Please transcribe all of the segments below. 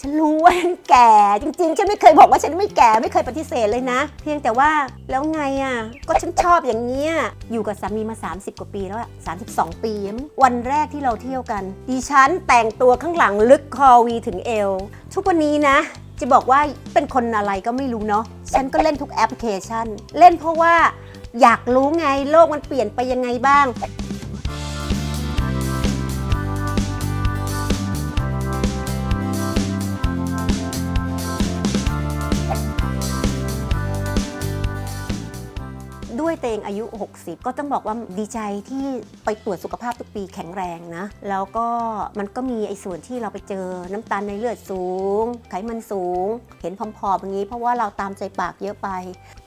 ฉันรู้ว่าฉันแก่จริงๆ ฉันไม่เคยบอกว่าฉันไม่แก่ไม่เคยปฏิเสธเลยนะ เพียงแต่ว่าแล้วไงอะก็ฉันชอบอย่างเนี้ยอยู่กับสามีมา 30 กว่าปีแล้วอะ32 ปีมั้งวันแรกที่เราเที่ยวกัน ดิฉันแต่งตัวข้างหลังลึกคอวีถึงเอว ทุกวันนี้นะ จะบอกว่าเป็นคนอะไรก็ไม่รู้เนาะฉันก็เล่นทุกแอปพลิเคชัน เล่นเพราะว่าอยากรู้ไงโลกมันเปลี่ยนไปยังไงบ้าง ด้วยตัวเองอายุ 60 ก็ต้องบอกว่าดีใจที่ไปตรวจสุขภาพทุกปีแข็งแรงนะ แล้วก็มันก็มีไอ้ส่วนที่เราไปเจอน้ำตาลในเลือดสูง ไขมันสูง เห็นผอมๆอย่างนี้ เพราะว่าเราตามใจปากเยอะไป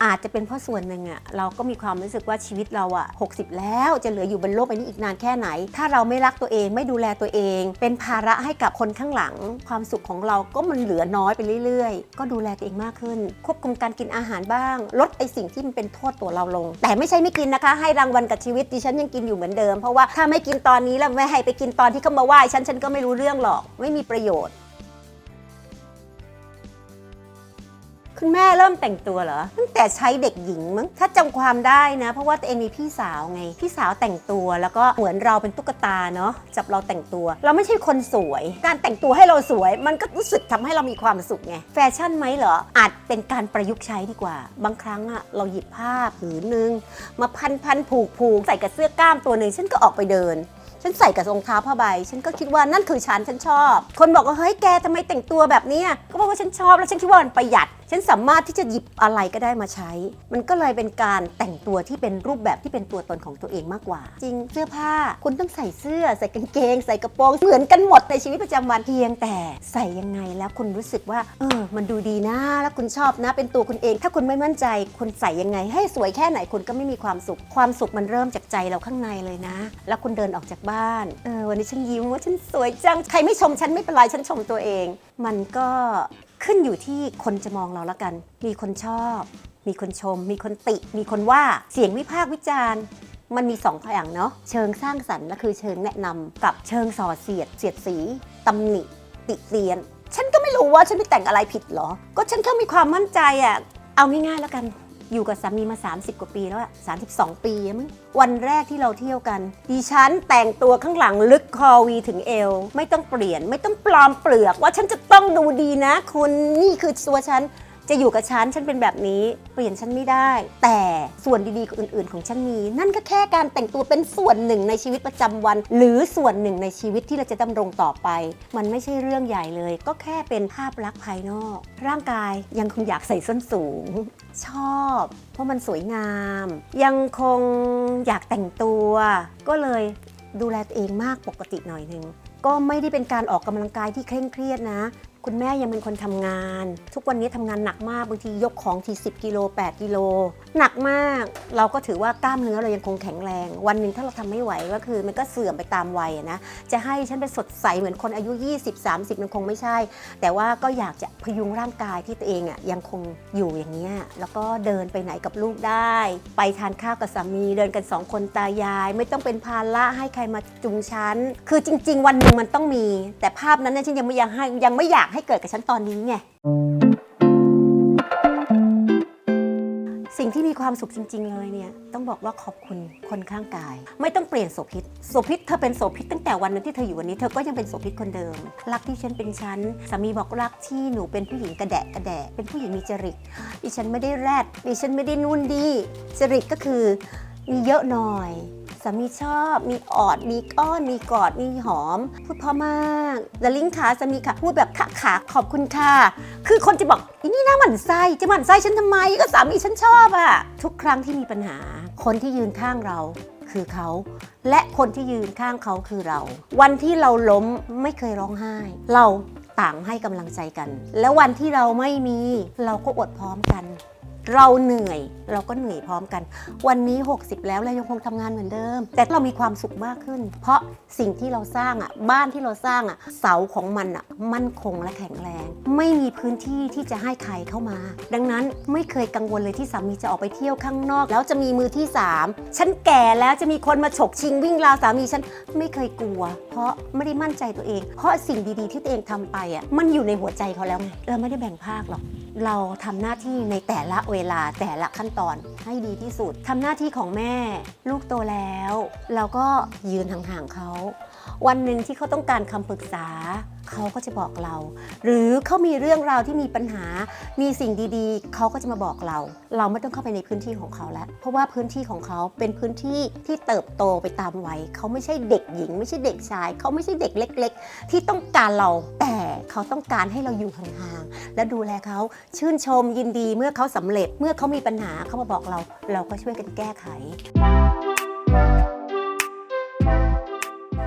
อาจจะเป็นเพราะส่วนหนึ่งอะเราก็มีความรู้สึกว่าชีวิตเราอะ60 แล้วจะเหลืออยู่บนโลกใบนี้อีกนานแค่ไหน ถ้าเราไม่รักตัวเองไม่ดูแลตัวเอง เป็นภาระให้กับคนข้างหลัง ความสุขของเราก็มันเหลือน้อยไปเรื่อย ๆ ก็ดูแลตัวเองมากขึ้น ควบคุมการกินอาหารบ้าง ลดไอสิ่งที่มันเป็นโทษตัวเราลงแต่ไม่ใช่ไม่กินนะคะ ให้รางวัลกับชีวิตดิฉันยังกินอยู่เหมือนเดิม เพราะว่าถ้าไม่กินตอนนี้แล้วไม่ให้ไปกินตอนที่เขามาไหว้ฉันฉันก็ไม่รู้เรื่องหรอก ไม่มีประโยชน์ คุณแม่เริ่มแต่งตัวเหรอตั้งแต่ใช้เด็กหญิงมั้งถ้าจำความได้นะ เพราะว่าตัวเองมีพี่สาวไง พี่สาวแต่งตัวแล้วก็เหมือนเราเป็นตุ๊กตาเนาะจับเราแต่งตัว เราไม่ใช่คนสวย การแต่งตัวให้เราสวย มันก็รู้สึกทำให้เรามีความสุขไงแฟชั่นไหมเหรออาจเป็นการประยุกต์ใช้ดีกว่า บางครั้งอะเราหยิบผ้าผืนหนึ่งมาพันพันผูกผูกใส่กับเสื้อกล้ามตัวหนึ่งฉันก็ออกไปเดินฉันใส่กับรองเท้าผ้าใบ ฉันก็คิดว่านั่นคือฉัน ฉันชอบ คนบอกว่าเฮ้ยแกทำไมแต่งตัวแบบนี้ ก็เพราะว่าฉันชอบแล้วฉันคิดว่ามันประหยัด ฉันสามารถที่จะหยิบอะไรก็ได้มาใช้ มันก็เลยเป็นการแต่งตัวที่เป็นรูปแบบที่เป็นตัวตนของตัวเองมากกว่า จริงเสื้อผ้าคุณต้องใส่เสื้อ ใส่กางเกง ใส่กระโปรงเหมือนกันหมดในชีวิตประจำวันเพียงแต่ใส่ยังไงแล้วคุณรู้สึกว่าเออมันดูดีนะ แล้วคุณชอบนะ เป็นตัวคุณเอง ถ้าคุณไม่มั่นใจคุณใส่ยังไง ให้สวยแค่ไหนคุณก็ไม่มีความสุข ความสุขมันเริ่มจากใจเราข้างในเลยนะ แล้วคุณเดินออกจากบ้านเออวันนี้ฉันยิ้มว่าฉันสวยจังใครไม่ชมฉันไม่เป็นไรฉันชมตัวเอง มันก็ขึ้นอยู่ที่คนจะมองเราละกัน มีคนชอบ มีคนชม มีคนติ มีคนว่า เสียงวิพากษ์วิจารณ์ มันมีสองอย่างเนาะ เชิงสร้างสรรค์ก็คือเชิงแนะนำกับเชิงส่อเสียด เสียดสีตำหนิ ติเตียน ฉันก็ไม่รู้ว่าฉันไปแต่งอะไรผิดหรอ ก็ฉันแค่มีความมั่นใจอะเอาง่ายๆแล้วกัน อยู่กับสามีมา 30 กว่าปีแล้วอะ32 ปีอะมั้งวันแรกที่เราเที่ยวกันดิฉันแต่งตัวข้างหลังลึกคอวีถึงเอว ไม่ต้องเปลี่ยน ไม่ต้องปลอมเปลือกว่าฉันจะต้องดูดีนะ คุณนี่คือตัวฉัน จะอยู่กับฉันฉันเป็นแบบนี้เปลี่ยนฉันไม่ได้ แต่ส่วนดีๆอื่น ๆ ของฉันมี นั่นก็แค่การแต่งตัวเป็นส่วนหนึ่งในชีวิตประจำวัน หรือส่วนหนึ่งในชีวิตที่เราจะดำรงต่อไป มันไม่ใช่เรื่องใหญ่เลย ก็แค่เป็นภาพลักษณ์ภายนอก ร่างกายยังคงอยากใส่ส้นสูง ชอบ เพราะมันสวยงาม ยังคงอยากแต่งตัว ก็เลยดูแลตัวเองมากปกติหน่อยหนึ่งก็ไม่ได้เป็นการออกกำลังกายที่เคร่งเครียดนะ คุณแม่ยังเป็นคนทำงาน ทุกวันนี้ทำงานหนักมากบางทียกของที10กิโล8กิโลหนักมาก เราก็ถือว่ากล้ามเนื้อเรายังคงแข็งแรง วันหนึ่งถ้าเราทำไม่ไหวก็คือ มันก็เสื่อมไปตามวัยนะจะให้ฉันเป็นสดใสเหมือนคนอายุ 20 30 มันคงไม่ใช่ แต่ว่าก็อยากจะพยุงร่างกายที่ตัวเองอะยังคงอยู่อย่างนี้ยแล้วก็เดินไปไหนกับลูกได้ ไปทานข้าวกับสามีเดินกันสองคนตายาย ไม่ต้องเป็นภาระให้ใครมาจุงฉันคือจริง ๆ วันหนึ่งมันต้องมี แต่ภาพนั้นเนี่ยฉันยังไม่อยากให้ยังไม่อยากให้เกิดกับฉันตอนนี้ไง สิ่งที่มีความสุขจริง ๆ เลยเนี่ย ต้องบอกว่าขอบคุณคนข้างกาย ไม่ต้องเปลี่ยนโสพิษโสพิษเธอเป็นโสพิษตั้งแต่วันนั้นที่เธออยู่วันนี้เธอก็ยังเป็นโสพิษคนเดิม รักที่ฉันเป็นฉันสามีบอกรักที่หนูเป็นผู้หญิงกระแดะกระแดะเป็นผู้หญิงมีจริตดิฉันไม่ได้แรดดิฉันไม่ได้นุ่นดีจริตก็คือมีเยอะหน่อย สามีชอบมีออดมีอ้อนมีกอดมีหอม พูดเพราะมากแล้วลิงขาสามีค่ะพูดแบบขาขาขอบคุณค่ะ คือคนจะบอกอีนี่น่าหมั่นไส้จะหมั่นไส้ฉันทำไมก็สามีฉันชอบอะทุกครั้งที่มีปัญหา คนที่ยืนข้างเราคือเขา และคนที่ยืนข้างเขาคือเรา วันที่เราล้มไม่เคยร้องไห้ เราต่างให้กำลังใจกัน แล้ววันที่เราไม่มีเราก็อดพร้อมกัน เราเหนื่อยเราก็เหนื่อยพร้อมกัน วันนี้ 60 แล้วเรายังคงทำงานเหมือนเดิม แต่เรามีความสุขมากขึ้น เพราะสิ่งที่เราสร้างอะบ้านที่เราสร้างอะเสาของมันอะมั่นคงและแข็งแรง ไม่มีพื้นที่ที่จะให้ใครเข้ามา ดังนั้นไม่เคยกังวลเลยที่สามีจะออกไปเที่ยวข้างนอก แล้วจะมีมือที่สามฉันแก่แล้วจะมีคนมาฉกชิงวิ่งราวสามีฉันไม่เคยกลัว เพราะไม่ได้มั่นใจตัวเอง เพราะสิ่งดีๆ ที่ตัวเองทำไปอะมันอยู่ในหัวใจเขาแล้วไงเราไม่ได้แบ่งภาคหรอก เราทำหน้าที่ในแต่ละเวลาแต่ละขั้นตอนให้ดีที่สุดทำหน้าที่ของแม่ ลูกโตแล้ว เราก็ยืนห่างๆเขา วันหนึ่งที่เขาต้องการคำปรึกษา เขาก็จะบอกเรา หรือเขามีเรื่องราวที่มีปัญหา มีสิ่งดีๆ เขาก็จะมาบอกเรา เราไม่ต้องเข้าไปในพื้นที่ของเขาแล้ว เพราะว่าพื้นที่ของเขาเป็นพื้นที่ที่เติบโตไปตามวัยเขาไม่ใช่เด็กหญิง ไม่ใช่เด็กชาย เขาไม่ใช่เด็กเล็ก ๆ ที่ต้องการเรา แต่เขาต้องการให้เราอยู่ห่างๆ และดูแลเขาชื่นชมยินดีเมื่อเขาสำเร็จ เมื่อเขามีปัญหาเขามาบอกเรา เราก็ช่วยกันแก้ไข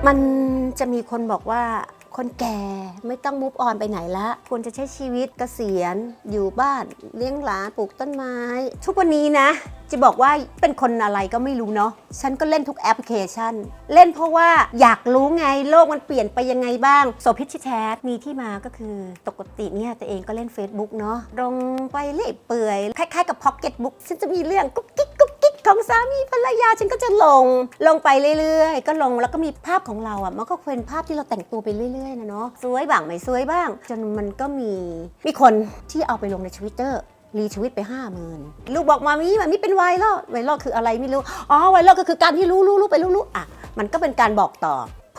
มันจะมีคนบอกว่า คนแก่ไม่ต้องมุฟออนไปไหนละควรจะใช้ชีวิตเกษียณ อยู่บ้าน เลี้ยงหลานปลูกต้นไม้ ทุกวันนี้นะ จะบอกว่าเป็นคนอะไรก็ไม่รู้เนาะฉันก็เล่นทุกแอปพลิเคชัน เล่นเพราะว่าอยากรู้ไงโลกมันเปลี่ยนไปยังไงบ้างโซพิชแชทมีที่มาก็คือปกติเนี่ยตัวเองก็เล่น Facebook เนาะลงไปเรื่อยเปื่อยคล้ายๆกับพ็อกเก็ตบุ๊กฉันจะมีเรื่องกุ๊ก ของสามีภรรยาฉันก็จะลงลงไปเรื่อยๆ ก็ลงแล้วก็มีภาพของเราอะมันก็เป็นภาพที่เราแต่งตัวไปเรื่อยๆนะเนาะสวยบ้างไม่สวยบ้าง จนมันก็มีมีคนที่เอาไปลงในทวิตเตอร์รีทวิตไป5 0,000ลูกบอกมามีมันมีเป็นไวรัลไวรัลคืออะไรไม่รู้อ๋อไวรัลก็คือการที่รู้รู้รู้ไปรู้รู้อะมันก็เป็นการบอกต่อ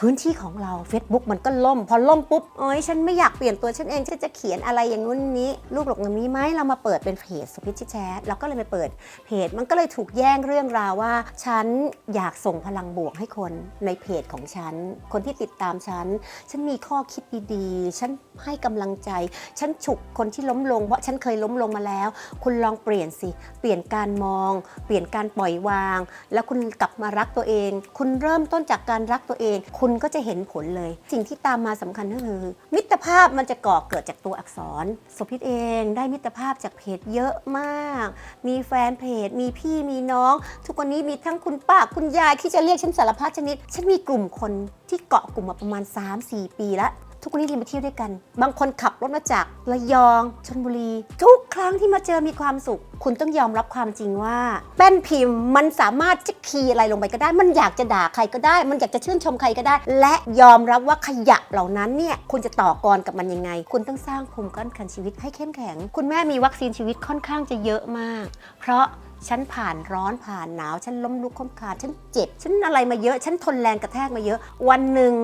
พื้นที่ของเรา Facebook มันก็ล่ม พอล่มปุ๊บโอ้ยฉันไม่อยากเปลี่ยนตัวฉันเองฉันจะเขียนอะไรอย่างนู้นนี้ ลูกบอกมันมีไหมเรามาเปิดเป็นเพจสพิชแชทเราก็เลยไปเปิดเพจมันก็เลยถูกแย่งเรื่องราวว่า ฉันอยากส่งพลังบวกให้คนในเพจของฉัน คนที่ติดตามฉัน ฉันมีข้อคิดดีๆ ฉันให้กำลังใจ ฉันฉุกคนที่ล้มลงเพราะฉันเคยล้มลงมาแล้ว คุณลองเปลี่ยนสิ เปลี่ยนการมอง เปลี่ยนการปล่อยวาง แล้วคุณกลับมารักตัวเอง คุณเริ่มต้นจากการรักตัวเอง คุณก็จะเห็นผลเลย สิ่งที่ตามมาสำคัญก็คือ มิตรภาพมันจะก่อเกิดจากตัวอักษรสพิษเองได้มิตรภาพจากเพจเยอะมาก มีแฟนเพจ มีพี่มีน้อง ทุกวันนี้มีทั้งคุณป้าคุณยายที่จะเรียกฉันสารพัดชนิด ฉันมีกลุ่มคนที่เกาะกลุ่มมาประมาณ 3-4 ปีแล้ว ทุกวันนี้ที่มาเที่ยวด้วยกัน บางคนขับรถมาจากระยองชลบุรี ทุกครั้งที่มาเจอมีความสุข คุณต้องยอมรับความจริงว่าแป้นพิมพ์มันสามารถจะคีย์อะไรลงไปก็ได้ มันอยากจะด่าใครก็ได้ มันอยากจะชื่นชมใครก็ได้ และยอมรับว่าขยะเหล่านั้นเนี่ยคุณจะต่อกรกับมันยังไง คุณต้องสร้างภูมิคุ้มกันชีวิตให้เข้มแข็ง คุณแม่มีวัคซีนชีวิตค่อนข้างจะเยอะมาก เพราะ ฉันผ่านร้อนผ่านหนาว ฉันล้มลุกคล้มคลานฉันเจ็บ ฉันอะไรมาเยอะ ฉันทนแรงกระแทกมาเยอะ วันหนึ่ง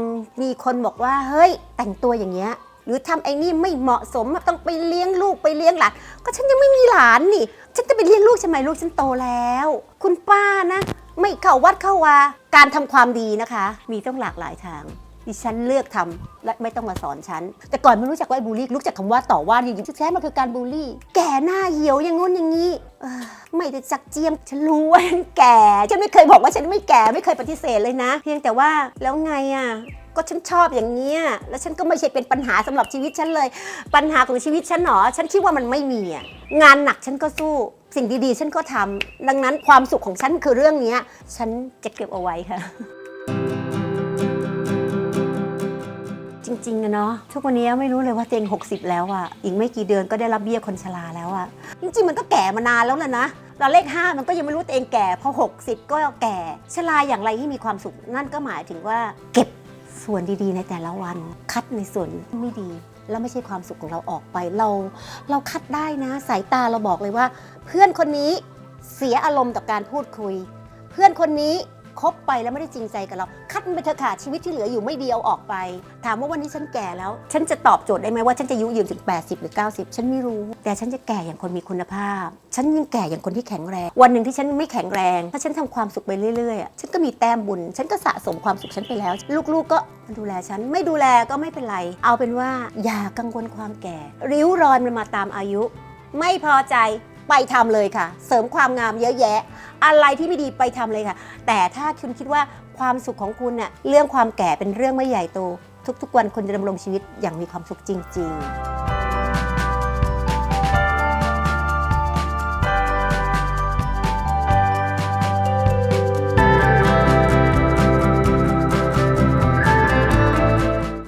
มีคนบอกว่า เฮ้ย แต่งตัวอย่างเงี้ย หรือทำไอ้นี่ไม่เหมาะสมต้องไปเลี้ยงลูกไปเลี้ยงหลานก็ฉันยังไม่มีหลานนี่ ฉันจะไปเลี้ยงลูกใช่ไหมลูกฉันโตแล้ว คุณป้านะ ไม่เข้าวัดเข้าวาการทำความดีนะคะ มีต้องหลากหลายทาง ดิฉันเลือกทำและไม่ต้องมาสอนฉัน แต่ก่อนไม่รู้จักว่าบูลลี่รู้จักคำว่าต่อว่าจริงๆแท้ๆมันคือการบูลลี่ แก่หน้าเหี่ยวอย่างงู้นอย่างนี้ไม่ได้จักเจียมฉันรู้ว่าฉันแก่ฉันไม่เคยบอกว่าฉันไม่แก่ไม่เคยปฏิเสธเลยนะ เพียงแต่ว่าแล้วไงอะก็ฉันชอบอย่างเนี้ยแล้วฉันก็ไม่ใช่เป็นปัญหาสำหรับชีวิตฉันเลย ปัญหาของชีวิตฉันหนอฉันคิดว่ามันไม่มีอะงานหนักฉันก็สู้สิ่งดีๆ ฉันก็ทำดังนั้นความสุขของฉันคือเรื่องเนี้ยฉันจะเก็บเอาไว้ค่ะ จริงๆอะเนาะทุกวันนี้ไม่รู้เลยว่าตัวเอง60 แล้วอะอีกไม่กี่เดือนก็ได้รับเบี้ยคนชราแล้วอะจริงๆมันก็แก่มานานแล้วแหละนะเราเลข 5 มันก็ยังไม่รู้ตัวเองแก่พอ60 ก็แก่ชราอย่างไรที่มีความสุข นั่นก็หมายถึงว่าเก็บส่วนดีๆ ในแต่ละวัน คัดในส่วนไม่ดี แล้วไม่ใช่ความสุขของเราออกไปเรา เราคัดได้นะ สายตาเราบอกเลยว่า เพื่อนคนนี้เสียอารมณ์ต่อการพูดคุย เพื่อนคนนี้ คบไปแล้วไม่ได้จริงใจกับเรา คัดมันไปเถอะค่ะชีวิตที่เหลืออยู่ไม่ดีเอาออกไป ถามว่าวันนี้ฉันแก่แล้ว ฉันจะตอบโจทย์ได้ไหมว่าฉันจะอายุยืนถึง 80 หรือ 90 ฉันไม่รู้ แต่ฉันจะแก่อย่างคนมีคุณภาพ ฉันยังแก่อย่างคนที่แข็งแรง วันหนึ่งที่ฉันไม่แข็งแรงถ้าฉันทำความสุขไปเรื่อยๆฉันก็มีแต้มบุญ ฉันก็สะสมความสุขฉันไปแล้ว ลูกๆก็ดูแลฉันไม่ดูแลก็ไม่เป็นไร เอาเป็นว่าอย่ากังวลความแก่ ริ้วรอยมันมาตามอายุ ไม่พอใจ ไปทำเลยค่ะ เสริมความงามเยอะแยะ อะไรที่ไม่ดีไปทำเลยค่ะ แต่ถ้าคุณคิดว่าความสุขของคุณเนี่ยเรื่องความแก่เป็นเรื่องไม่ใหญ่โต ทุกๆวันคุณจะดำรงชีวิตอย่างมีความสุขจริง ๆ